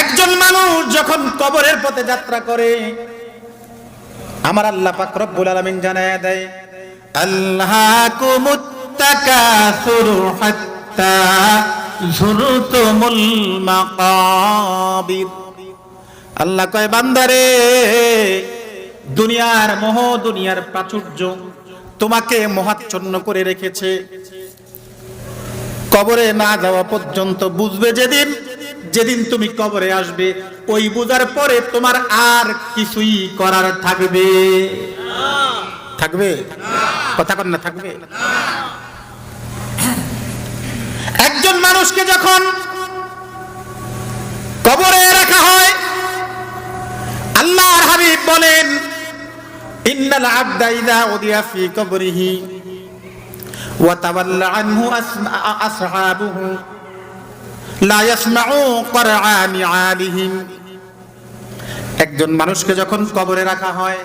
একজন মানুষ যখন কবরের পথে যাত্রা করে, আমার আল্লাহ পাক আলামিন জানায় দেয় আল্লাহ আল্লাহ কয়, বান্দারে, দুনিয়ার মোহ দুনিয়ার প্রাচুর্য তোমাকে মহাচ্ছন্ন করে রেখেছে। কবরে না যাওয়া পর্যন্ত বুঝবে যেদিন? যেদিন তুমি কবরে আসবে, ওই বুঝার পরে তোমার আর কিছুই করার থাকবে। থাকবে? কথা কন না, থাকবে? একজন মানুষকে যখন কবরে রাখা হয়, আল্লাহর হাবিব বলেন, ইন্নাল আবদা ইদা উদিয়া ফি কবরিহি। একজন মানুষকে যখন কবরে রাখা হয়,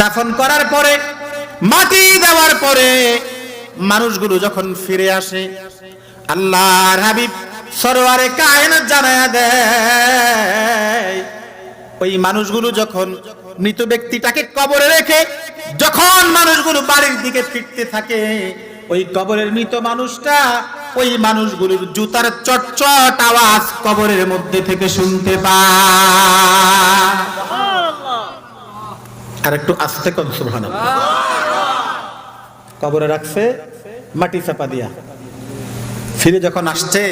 দাফন করার পরে, মাটি দেওয়ার পরে মানুষগুলো যখন ফিরে আসে, আল্লাহর হাবিব সরোয়ারে কায়নাত জানায় দেয়। ওই মানুষগুলো যখন মৃত ব্যক্তিটাকে কবরে রেখে যখন মানুষগুলো বাড়ির দিকে ফিরতে থাকে, ওই কবরের মৃত মানুষটা ওই মানুষগুলোর জুতার চটচট আওয়াজ কবরের মধ্যে থেকে শুনতে পায়। আর একটু আস্তে কন, সুবহানাল্লাহ। কবরে রাখছে, মাটি চাপা দিয়া। ফিরে যখন আসছে,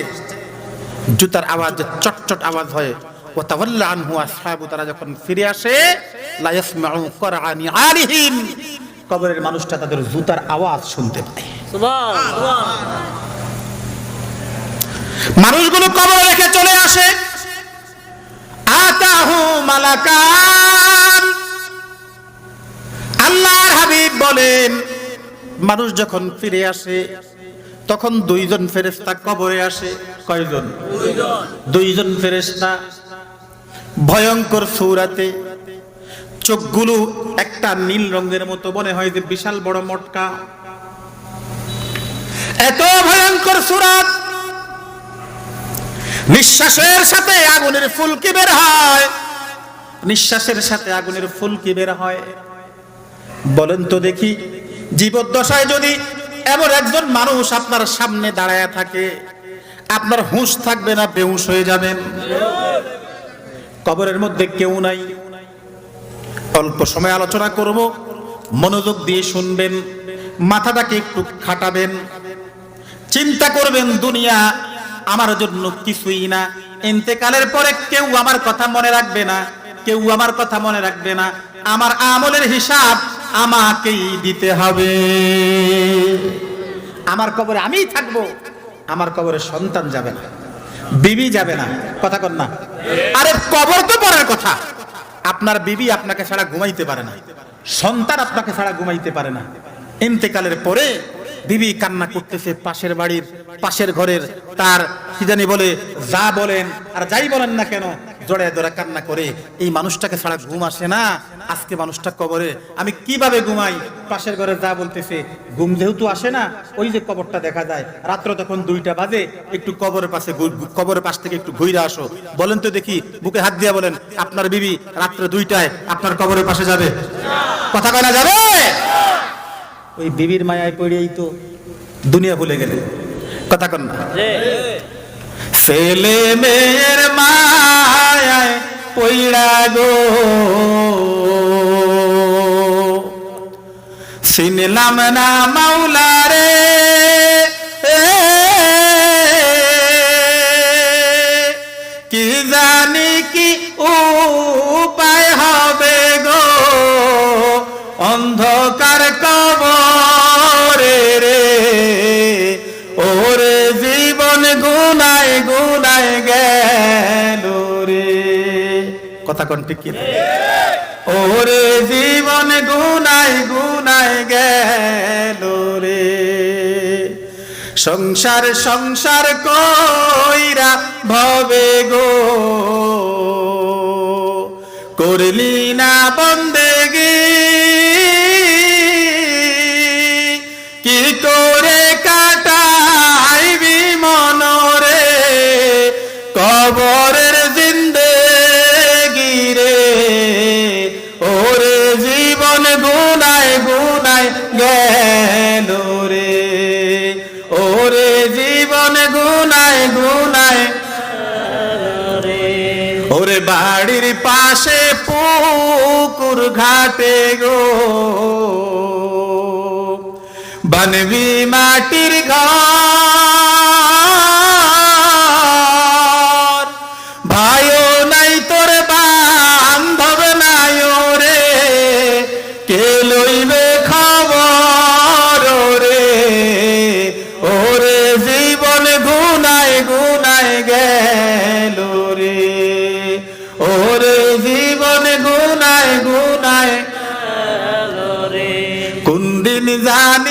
জুতার আওয়াজ, চটচট আওয়াজ হয়। ও তাওয়াল্লা আনহু আসহাবু, তারা যখন ফিরে আসে কবরের মানুষটা তাদের জুতার আওয়াজ শুনতে পায়। মানুষগুলো কবরে রেখে চলে আসে। আতাহু আল্লাহর হাবিব বলেন, মানুষ যখন ফিরে আসে, তখন দুইজন ফেরেশতা কবরে আসে। কয়জন? দুইজন ফেরেশতা। ভয়ঙ্কর সৌরাতে চোখগুলো একটা নীল রঙের মতো মনে হয় যে বিশাল বড় মটকা। এত ভয়ঙ্কর সুরাত। নিঃশ্বাসের সাথে আগুনের ফুলকি বের হয়। নিঃশ্বাসের সাথে আগুনের ফুলকি বের হয়। বলেন তো দেখি, জীবদ্দশায় যদি এমন একজন মানুষ আপনার সামনে দাঁড়ায় থাকে, আপনার হুঁশ থাকবে না, বেহুশ হয়ে যাবেন। কবরের মধ্যে কেউ নাই। অল্প সময় আলোচনা করব। মনোযোগ দিয়ে শুনবেন, মাথাটাকে একটু খাটাবেন। চিন্তা করবেন, দুনিয়া আমার জন্য কিছুই না। ইন্তেকালের পরে কেউ আমার কথা মনে রাখবে না, কেউ আমার কথা মনে রাখবে না। আমার আমলের হিসাব আমাকেই দিতে হবে। আমার কবরে আমিই থাকব, আমার কবরে সন্তান যাবে না, বিবি যাবে না। কথা কর না। আরে কবর তো পরের কথা। আপনার বিবি আপনাকে ছাড়া ঘুমাইতে পারে না। সন্তান আপনাকে ছাড়া ঘুমাইতে পারে না। ইন্তেকালের পরে বিবি কান্না করতেছে পাশের বাড়ির, পাশের ঘরের, তার কি জানি বলে, যা বলেন, আর যাই বলেন না কেন জড়ে জড়ে কান্না করে। এই মানুষটাকে ছাড়া ঘুম আসে না? আজকে মানুষটা কবরে। আমি কীভাবে ঘুমাই? পাশের ঘরে যা বলতেছে, ঘুম যেহেতু আসে না, ওই যে কবরটা দেখা যায়। রাত্র তখন দুইটা বাজে, একটু কবরের পাশে কবরের পাশ থেকে একটু ঘুরে আসো। বলেন তো দেখি, বুকে হাত দিয়া বলেন, আপনার বিবি রাত্রে দুইটায় আপনার কবরের পাশে যাবে। কথা না যাবে? ওই বিবির মায়ায় পড়েই তো দুনিয়া ভুলে গেলে। কথা কন না। ছেলে মেয়ের মায়ায় পইড়া গো। চিনলাম না মাওলা রে। কি জানি কি উপায় হবে গো। অন্ধকার কথা কোন ঠিক? ওরে জীবন গুনাই গুনাই গেল রে। সংসার সংসার কইরা ভবে গো। করলি না বন্দেগি। বাড়ির পাশে পুকুর ঘাটে গো। বানবি মাটির ঘর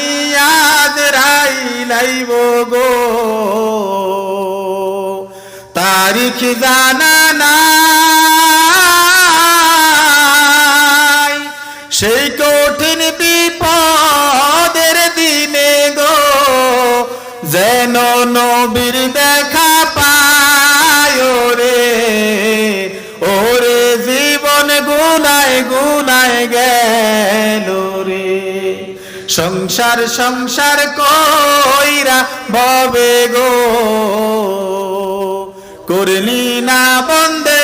জানি আজ রাই লাইব গো তারিখ জানা নাই সেই কঠিন বিপদের দিনে গো যেন নবীর দেখা পায় রে ওরে জীবন গুনায় গুনায় গেল সংসার সংসার কইরা ববে গো? করলি না বন্দেগি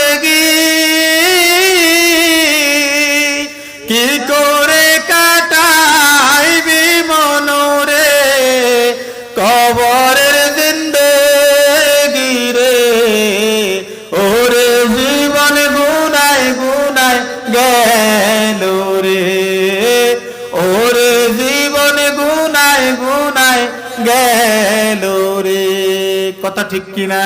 কথা ঠিক কিনা?